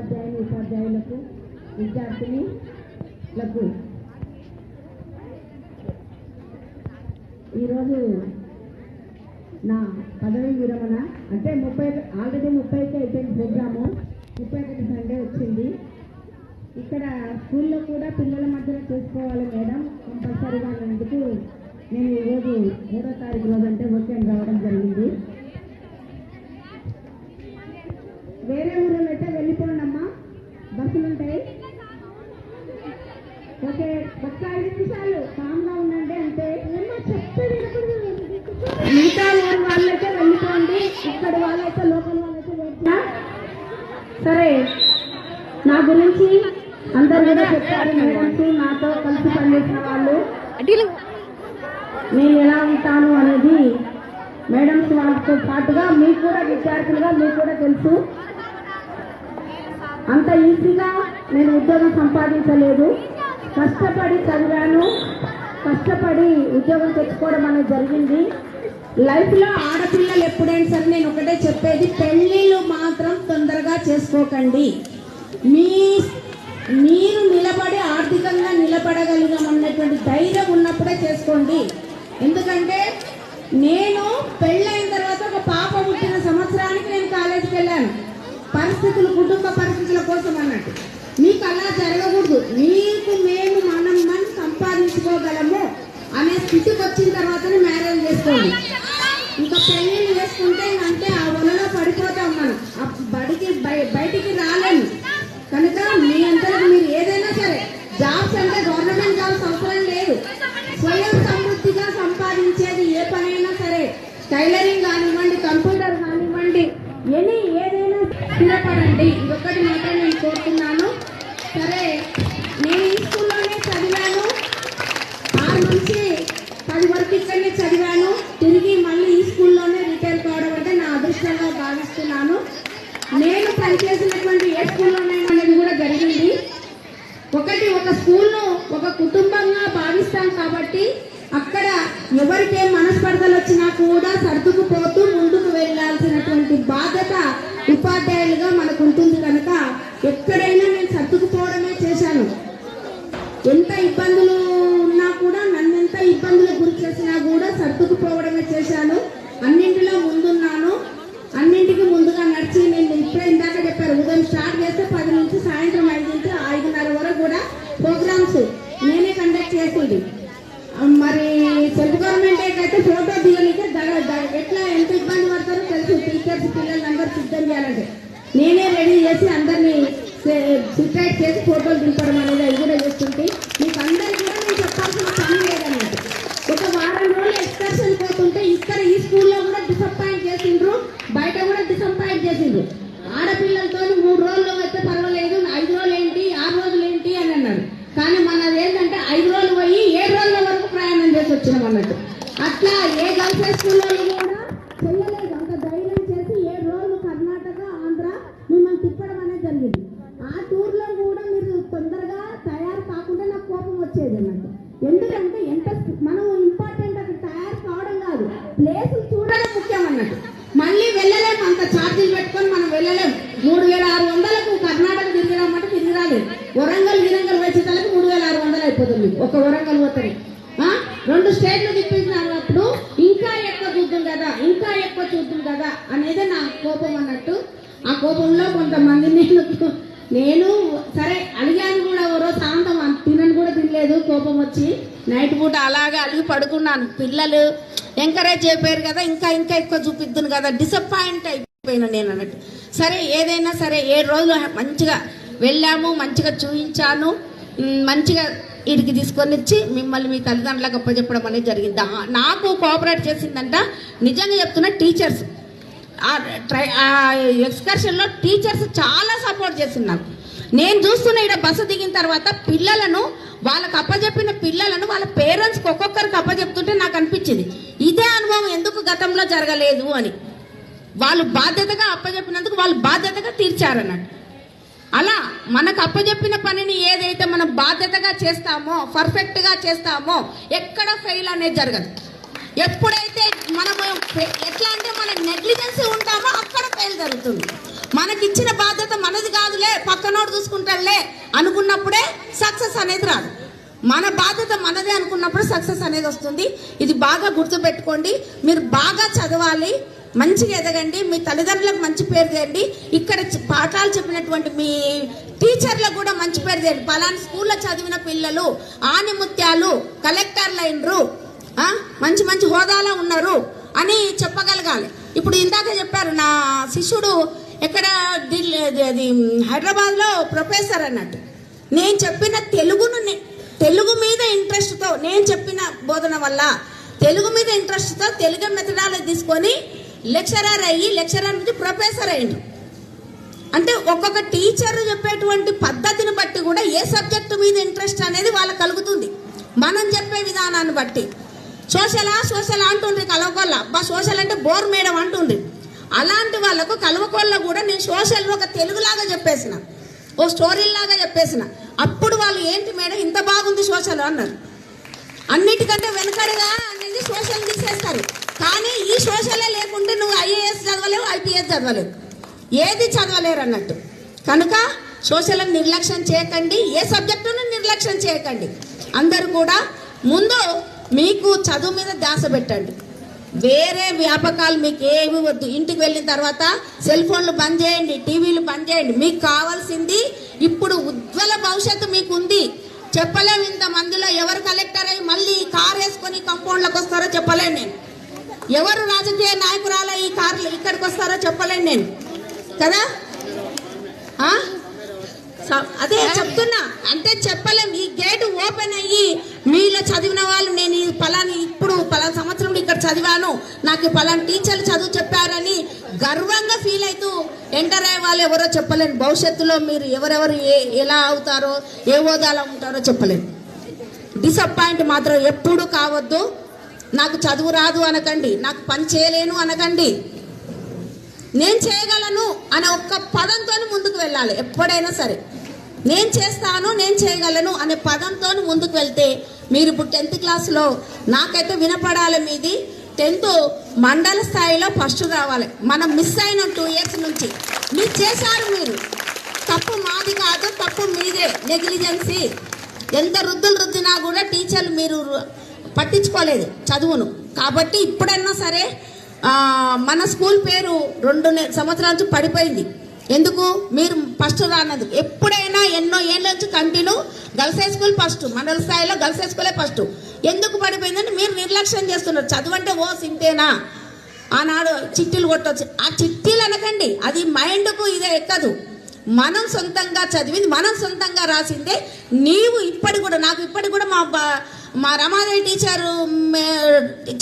ఉపాధ్యాయుని ఉపాధ్యాయులకు విద్యార్థినిలకు ఈరోజు నా పదవి విరమణ అంటే ముప్పై ఆల్రెడీ ముప్పైకి అయిపోయింది ప్రోగ్రాము. ముప్పై ఒకటి సండే వచ్చింది. ఇక్కడ స్కూల్లో కూడా పిల్లల మధ్యలో చేసుకోవాలి మేడం. కంపల్సరీగా అన్నందుకు నేను ఈరోజు మూడో తారీఖు రోజు అంటే ఓకే రావడం జరిగింది. వేరే ఊళ్ళో అయితే వెళ్ళిపోండి అమ్మా. బస్సులు ఉంటాయి. ఓకే ఒక్క ఐదు నిమిషాలు. కామ్గా ఉండండి అంటే చెప్పేది మిగతా ఊరు వాళ్ళైతే వెళ్ళిపోండి. ఇక్కడ వాళ్ళైతే లోకల్ వాళ్ళైతే సరే నా గురించి అందరు కూడా చెప్పారు. మేడంకి నాతో కలిసి పనిచేసిన వాళ్ళు. నేను ఎలా ఉంటాను అనేది మేడమ్స్ వాళ్ళతో పాటుగా మీకు కూడా విద్యార్థులుగా మీకు కూడా తెలుసు. అంత ఈజీగా నేను ఉద్యోగం సంపాదించలేదు. కష్టపడి చదివాను. కష్టపడి ఉద్యోగం తెచ్చుకోవడం అనేది జరిగింది. లైఫ్లో ఆడపిల్లలు ఎప్పుడైనా సరే నేను ఒకటే చెప్పేది పెళ్ళిళ్ళు మాత్రం తొందరగా చేసుకోకండి. మీ మీరు నిలబడి ఆర్థికంగా నిలబడగలిగామన్నటువంటి ధైర్యం ఉన్నప్పుడే చేసుకోండి. ఎందుకంటే నేను పెళ్ళైన తర్వాత ఒక పాప పుట్టిన సంవత్సరానికి నేను కాలేజీకి వెళ్ళాను పరిస్థితులు కుటుంబ పరిస్థితుల కోసం అన్నట్టు. మీకు అలా జరగకూడదు. మీకు మేము మనం మనం సంపాదించుకోగలము అనే స్థితికి వచ్చిన తర్వాతనే మ్యారేజ్ చేసుకోండి. ఇంకా పెళ్ళిళ్ళు చేసుకుంటే అంటే ఆ వలలో పడిపోతాం మనం ఆ బడికి బయ- బయటికి రాలేము కనుక మీ అంతలకు మీరు ఏదైనా సరే జాబ్స్ అంటే గవర్నమెంట్ జాబ్స్ అవసరం లేదు స్వయం సమృద్ధిగా సంపాదించేది ఏ పనైనా సరే టైలరింగ్ కానివ్వండి కంప్యూటర్ కానివ్వండి ఎనీ ఏదైనా స్థిరపడండి ఇదొక్కటి మాత్రం నేను కోరుతున్నాను సరే నేను ఈ స్కూల్లోనే చదివాను ఆరు నుంచి పది వరకు ఇక్కడనే చదివాను తిరిగి మళ్ళీ ఈ స్కూల్లోనే రిటైర్ కావడం అంటే నా అదృష్టంగా భావిస్తున్నాను నేను పనిచేసినటువంటి ఏ స్కూల్లోనైనా అనేది కూడా జరిగింది ఒకటి ఒక స్కూల్ను ఒక కుటుంబంగా భావిస్తాం కాబట్టి అక్కడ ఎవరికి మనస్పర్ధలు వచ్చినా కూడా సర్దుకుపోతూ ముందుకు వెళ్ళాల్సినటువంటి బాధ్యత ఉపాధ్యాయులుగా మనకు ఉంటుంది కనుక ఎక్కడైనా నేను సర్దుకుపోవడమే చేశాను. ఎంత ఇబ్బందులు ఉన్నా కూడా నన్ను ఎంత ఇబ్బందులు గురి చేసినా కూడా సర్దుకుపోవడమే చేశాను. అన్నింటిలో ముందున్నాను. అన్నింటికి ముందుగా నడిచి నేను ఇప్పుడే ఇందాక చెప్పారు ఉదయం స్టార్ట్ చేస్తే పది నుంచి సాయంత్రం ఐదు నుంచి ఐదున్నర వరకు కూడా ప్రోగ్రామ్స్ నేనే కండక్ట్ చేసేది. టీచర్స్ టీచర్స్ పిల్లలందరూ సిద్ధం చేయాలంటే. నేనే రెడీ చేసి అందరినీ ప్రిపేర్ చేసి ఫోటోలు దింపడం అనేది అది కూడా చేస్తుంటే మీకు అందరికీ కూడా నేను చెప్పాల్సిన పని లేదన్నట్టు ఒక వారం రోజులు ఎక్స్కర్షన్ పోతుంటే ఇక్కడ ఈ స్కూల్లో కూడా డిసప్పాయింట్ చేసిండ్రు బయట కూడా డిసప్పాయింట్ చేసిండ్రు. ఆడపిల్లలతో మూడు రోజులు అయితే పర్వాలేదు ఐదు రోజులు ఏంటి ఆరు రోజులు ఏంటి అని అన్నారు. కానీ మనది ఏంటంటే ఐదు రోజులు పోయి ఏడు రోజుల వరకు ప్రయాణం చేసి వచ్చినాం అన్నట్టు. అట్లా ఏ గర్ల్స్ స్కూల్లో కూడా చెయ్యలేదు అంత ధైర్యం చేసి ఏడు రోజులు కర్ణాటక ఆంధ్ర మిమ్మల్ని తిప్పడం అనేది జరిగింది ఆ టూర్లో కూడా మీరు తొందరగా తయారు కాకుండా నాకు కోపం వచ్చేది అన్నట్టు ఎందుకంటే ఎంత మనం ఇంపార్టెంట్ అక్కడ తయారు కావడం కాదు ప్లేసులు చూడడం ముఖ్యం అన్నట్టు మళ్ళీ వెళ్ళలేము అంత ఛార్జీలు పెట్టుకొని మూడు వేల ఆరు వందలకు కర్ణాటక తిరిగి అంటే తిరిగి రాలేదు. వరంగల్ గిరంగల్ వచ్చేసరికి మూడు వేల ఆరు వందలు అయిపోతుంది. ఒక వరంగల్ పోతుంది రెండు స్టేట్లు తిప్పించినప్పుడు ఇంకా ఎక్కువ చూద్దాం కదా ఇంకా ఎక్కువ చూద్దాం కదా అనేది నా కోపం అన్నట్టు. ఆ కోపంలో కొంతమంది నేను నేను సరే అడిగాను కూడా ఎవరో సాయంత్రం తినని కూడా తినలేదు కోపం వచ్చి. నైట్ పూట అలాగే అలిగి పడుకున్నాను. పిల్లలు ఎంకరేజ్ చెప్పారు కదా ఇంకా ఇంకా ఎక్కువ చూపిద్దును కదా. డిసప్పాయింట్ అయిపోయినా నేను అన్నట్టు. సరే ఏదైనా సరే ఏడు రోజులు మంచిగా వెళ్ళాము మంచిగా చూపించాను మంచిగా ఇడికి తీసుకొని వచ్చి మిమ్మల్ని మీ తల్లిదండ్రులకు అప్పచెప్పడం అనేది జరిగింది. నాకు కోఆపరేట్ చేసిందంట నిజంగా చెప్తున్న టీచర్స్. ఆ ట్రై ఆ ఎక్స్కర్షన్లో టీచర్స్ చాలా సపోర్ట్ చేస్తున్నారు నేను చూస్తున్న ఇక్కడ బస్సు దిగిన తర్వాత పిల్లలను వాళ్ళకి అప్పచెప్పిన పిల్లలను వాళ్ళ పేరెంట్స్కి ఒక్కొక్కరికి అప్పచెప్తుంటే నాకు అనిపించింది ఇదే అనుభవం ఎందుకు గతంలో జరగలేదు అని. వాళ్ళు బాధ్యతగా అప్పచెప్పినందుకు వాళ్ళు బాధ్యతగా తీర్చారన్నట్టు. అలా మనకు అప్పచెప్పిన పనిని ఏదైతే మనం బాధ్యతగా చేస్తామో పర్ఫెక్ట్గా చేస్తామో ఎక్కడ ఫెయిల్ అనేది జరగదు. ఎప్పుడైతే మనము ఎట్లా అంటే మన నెగ్లిజెన్స్ ఉంటామో అక్కడ ఫెయిల్ జరుగుతుంది. మనకి ఇచ్చిన బాధ్యత మనది కాదులే పక్కనోడు చూసుకుంటాడులే అనుకున్నప్పుడే సక్సెస్ అనేది రాదు. మన బాధ్యత మనదే అనుకున్నప్పుడు సక్సెస్ అనేది వస్తుంది. ఇది బాగా గుర్తుపెట్టుకోండి. మీరు బాగా చదవాలి. మంచిగా ఎదగండి. మీ తల్లిదండ్రులకు మంచి పేరు చేయండి ఇక్కడ పాఠాలు చెప్పినటువంటి మీ టీచర్లకు కూడా మంచి పేరు చేయండి పలానా స్కూల్లో చదివిన పిల్లలు ఆనిముత్యాలు కలెక్టర్లు అయినరు మంచి మంచి హోదాలో ఉన్నారు అని చెప్పగలగాలి. ఇప్పుడు ఇందాక చెప్పారు నా శిష్యుడు ఎక్కడ ఢిల్లీ అది హైదరాబాద్లో ప్రొఫెసర్ అన్నట్టు. నేను చెప్పిన తెలుగును తెలుగు మీద ఇంట్రెస్ట్తో నేను చెప్పిన బోధన వల్ల తెలుగు మీద ఇంట్రెస్ట్తో తెలుగు మెథడాలజీ తీసుకొని లెక్చరర్ అయ్యి లెక్చరర్ నుంచి ప్రొఫెసర్ అయ్యిండు. అంటే ఒక్కొక్క టీచర్ చెప్పేటువంటి పద్ధతిని బట్టి కూడా ఏ సబ్జెక్టు మీద ఇంట్రెస్ట్ అనేది వాళ్ళకి కలుగుతుంది. మనం చెప్పే విధానాన్ని బట్టి. సోషలా సోషల్ అంటుండ్రి కలవకొల్ల. అబ్బా సోషల్ అంటే బోర్ మేడం అంటుండ్రి. అలాంటి వాళ్ళకు కలవకొల్ల కూడా నేను సోషల్ ఒక తెలుగులాగా చెప్పేసిన. ఓ స్టోరీలాగా చెప్పేసిన. అప్పుడు వాళ్ళు ఏంటి మేడం ఇంత బాగుంది సోషల్ అన్నారు. అన్నిటికంటే వెనకడుగా అనేది సోషల్ తీసేస్తారు. కానీ ఈ సోషలే లేదు. ఐఏఎస్ చదవలేవు ఐపీఎస్ చదవలేవు. ఏది చదవలేరు అన్నట్టు. కనుక సోషల్ నిర్లక్ష్యం చేయకండి ఏ సబ్జెక్టును నిర్లక్ష్యం చేయకండి. అందరూ కూడా ముందు మీకు చదువు మీద ధ్యాస పెట్టండి. వేరే వ్యాపకాలు మీకు ఏమి వద్దు. ఇంటికి వెళ్ళిన తర్వాత సెల్ ఫోన్లు బంద్ చేయండి టీవీలు బంద్ చేయండి. మీకు కావాల్సింది ఇప్పుడు ఉజ్వల భవిష్యత్తు మీకు ఉంది. చెప్పలేము ఇంత మందిలో ఎవరు కలెక్టర్ అయ్యి మళ్ళీ కార్ వేసుకొని కంపౌండ్లకు వస్తారో చెప్పలేను నేను. ఎవరు రాజకీయ నాయకురాల ఈ కార్లు ఇక్కడికి వస్తారో చెప్పలేను నేను. కదా? స- అదే చెప్తున్నా. అంటే చెప్పలేం. ఈ గేట్ ఓపెన్ అయ్యి మీలో చదివిన వాళ్ళు నేను ఈ పలాని ఇప్పుడు పలానా సంవత్సరం ఇక్కడ చదివాను. నాకు ఈ పలానా టీచర్లు చదువు చెప్పారని గర్వంగా ఫీల్ అవుతూ ఎంటర్ అయ్యే వాళ్ళు ఎవరో చెప్పలేను. భవిష్యత్తులో మీరు ఎవరెవరు ఏ ఎలా అవుతారో ఏ హోదాలో ఉంటారో చెప్పలేను. డిసప్పాయింట్ మాత్రం ఎప్పుడు కావద్దు. నాకు చదువు రాదు అనకండి నాకు పని చేయలేను అనకండి. నేను చేయగలను అనే ఒక్క పదంతో ముందుకు వెళ్ళాలి ఎప్పుడైనా సరే. నేను చేస్తాను నేను చేయగలను అనే పదంతో ముందుకు వెళ్తే మీరు ఇప్పుడు టెన్త్ క్లాస్లో నాకైతే వినపడాలి మీది. టెన్త్ మండల స్థాయిలో ఫస్ట్ రావాలి. మనం మిస్ అయిన టూ ఇయర్స్ నుంచి. మీరు చేశారు మీరు. తప్పు మాది కాదు తప్పు మీదే. నెగ్లిజెన్సీ ఎంత రుద్దులు రుద్దినా కూడా టీచర్లు మీరు పట్టించుకోలేదు చదువును. కాబట్టి ఇప్పుడైనా సరే మన స్కూల్ పేరు రెండు సంవత్సరాల నుంచి పడిపోయింది. ఎందుకు? మీరు ఫస్ట్ రానదు. ఎప్పుడైనా ఎన్నో ఏళ్ళ నుంచి continue girls high school first మండల స్థాయిలో గర్ల్స్ హై స్కూలే ఫస్ట్. ఎందుకు పడిపోయిందని మీరు నిర్లక్ష్యం చేస్తున్నారు. చదువు అంటే ఓ సింతేనా? ఆనాడు చిట్టీలు కొట్టవచ్చు ఆ చిట్టీలు అనకండి. అది మైండ్కు ఇదే ఎక్కదు. మనం సొంతంగా చదివింది మనం సొంతంగా రాసిందే నీవు ఇప్పటి కూడా నాకు ఇప్పటి కూడా మా మా రమాదేవి టీచరు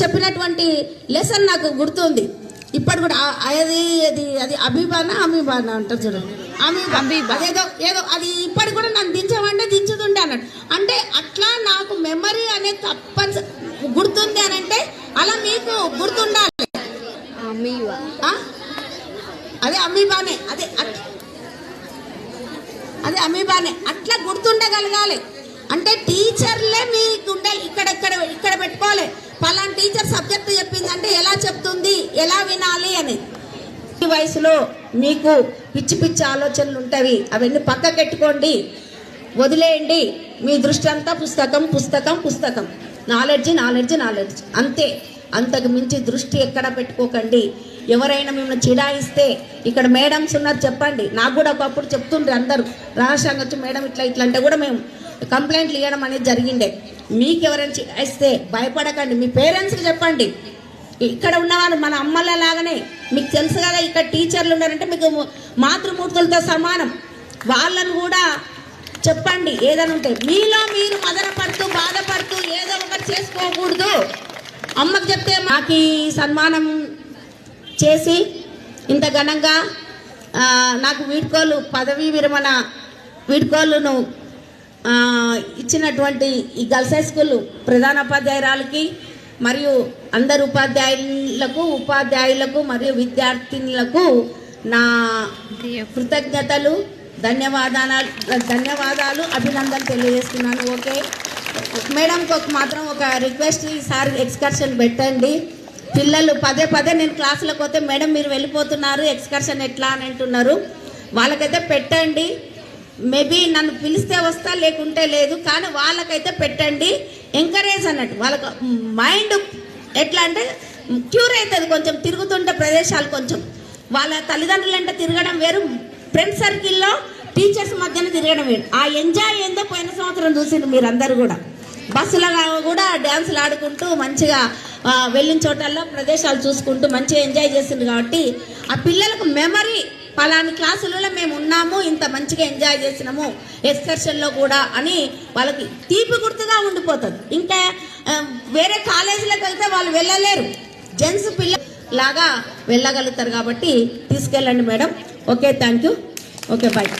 చెప్పినటువంటి లెసన్ నాకు గుర్తుంది. ఇప్పటి కూడా అది అది అది అభిబాన అమీబాన అంటారు చూడండి అమీబా అదేదో ఏదో అది ఇప్పటి కూడా నన్ను దించమంటే దించుతుండే అన్నట్టు అంటే అట్లా నాకు మెమరీ అనేది తప్పని గుర్తుంది అని అంటే అలా మీకు గుర్తుండాలి? అదే అమీబానే అదే అదే అమీబానే అట్లా గుర్తుండగలగాలి. అంటే టీచర్లే మీకు ఉండాలి ఇక్కడ ఇక్కడ ఇక్కడ పెట్టుకోవాలి. పలానా టీచర్ సబ్జెక్ట్ చెప్పింది అంటే ఎలా చెప్తుంది ఎలా వినాలి అని. ఈ వయసులో మీకు పిచ్చి పిచ్చి ఆలోచనలు ఉంటవి అవన్నీ పక్కకెట్టుకోండి. వదిలేయండి. మీ దృష్టి అంతా పుస్తకం పుస్తకం పుస్తకం. Knowledge knowledge knowledge. అంతే. అంతకు మించి దృష్టి ఎక్కడ పెట్టుకోకండి. ఎవరైనా మిమ్మల్ని చిడాయిస్తే ఇక్కడ మేడమ్స్ ఉన్నారు చెప్పండి. నాకు కూడా ఒకప్పుడు చెప్తుండ్రు అందరూ. రాష్ట్రంగా వచ్చి మేడం ఇట్లా ఇట్లా అంటే కూడా మేము కంప్లైంట్లు ఇవ్వడం అనేది జరిగిండే. మీకు ఎవరైనా ఇస్తే భయపడకండి. మీ పేరెంట్స్కి చెప్పండి. ఇక్కడ ఉన్నవారు మన అమ్మల లాగానే. మీకు తెలుసు కదా ఇక్కడ టీచర్లు ఉన్నారంటే మీకు మాతృమూర్తులతో సమానం. వాళ్ళను కూడా చెప్పండి ఏదైనా ఉంటే. మీలో మీరు మదనపడుతూ బాధపడుతూ ఏదో ఒకటి చేసుకోకూడదు. అమ్మకి చెప్తే మాకు సన్మానం చేసి ఇంత ఘనంగా నాకు వీడ్కోలు పదవీ విరమణ వీడ్కోలును ఇచ్చినటువంటి ఈ గర్ల్స్ హై స్కూల్ ప్రధానోపాధ్యాయురాలకి మరియు అందరు ఉపాధ్యాయులకు ఉపాధ్యాయులకు మరియు విద్యార్థినులకు నా కృతజ్ఞతలు ధన్యవాదాలు ధన్యవాదాలు అభినందనలు తెలియజేస్తున్నాను. ఓకే? మేడంకి ఒక మాత్రం ఒక రిక్వెస్ట్ ఈసారి ఎక్స్కర్షన్ పెట్టండి. పిల్లలు పదే పదే నేను క్లాసులకు పోతే మేడం మీరు వెళ్ళిపోతున్నారు ఎక్స్కర్షన్ ఎట్లా? అని అంటున్నారు. వాళ్ళకైతే పెట్టండి. మేబీ నన్ను పిలిస్తే వస్తా లేకుంటే లేదు కానీ వాళ్ళకైతే పెట్టండి ఎంకరేజ్ అన్నట్టు. వాళ్ళకు మైండ్ ఎట్లా అంటే క్యూర్ అవుతుంది కొంచెం తిరుగుతుంటే ప్రదేశాలు కొంచెం. వాళ్ళ తల్లిదండ్రులు అంటే తిరగడం వేరు ఫ్రెండ్ సర్కిల్లో టీచర్స్ మధ్యన తిరగడం వేరు. ఆ ఎంజాయ్ ఏందో పోయిన సంవత్సరం చూసింది మీరందరూ కూడా. బస్సులో కూడా డ్యాన్సులు ఆడుకుంటూ మంచిగా వెళ్ళిన చోటల్లో ప్రదేశాలు చూసుకుంటూ మంచిగా ఎంజాయ్ చేసింది కాబట్టి ఆ పిల్లలకు మెమరీ పలాని క్లాసులలో మేము ఉన్నాము ఇంత మంచిగా ఎంజాయ్ చేసినాము ఎక్స్కర్షన్లో కూడా అని వాళ్ళకి తీపి గుర్తుగా ఉండిపోతుంది. ఇంకా వేరే కాలేజీలకు వెళ్తే వాళ్ళు వెళ్ళలేరు. జెంట్స్ పిల్ల లాగా వెళ్ళగలుగుతారు కాబట్టి తీసుకెళ్ళండి madam. Okay thank you okay bye